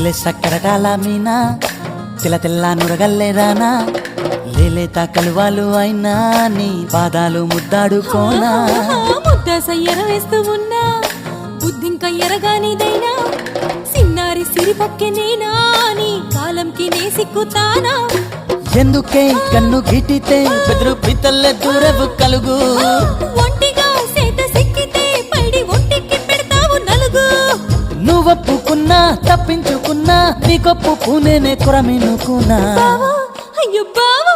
నీళ్ళే సక్కరటాల మీనా? తెల్ల తెల్ల నురగల్లే రానా లేలేత కలువాలు అయినా నీ పాదాలు ముద్దాడుకోనా? ముద్ద సయ్యర వేస్తూ ఉన్నా బుద్ధింక ఎరగానిదైనా సిన్నారి సిరిపక్కె నేనా? నీ కాలంకి నే సిక్కుతానా? ఎందుకే కన్ను గిటితే బెదురు పితల్లే దూరవు కలుగు? నువ్వొప్పుకున్నా తప్పించుకున్నా నీకొప్పుకు నేనే కురమినుకున్నా. అయ్యో బావా.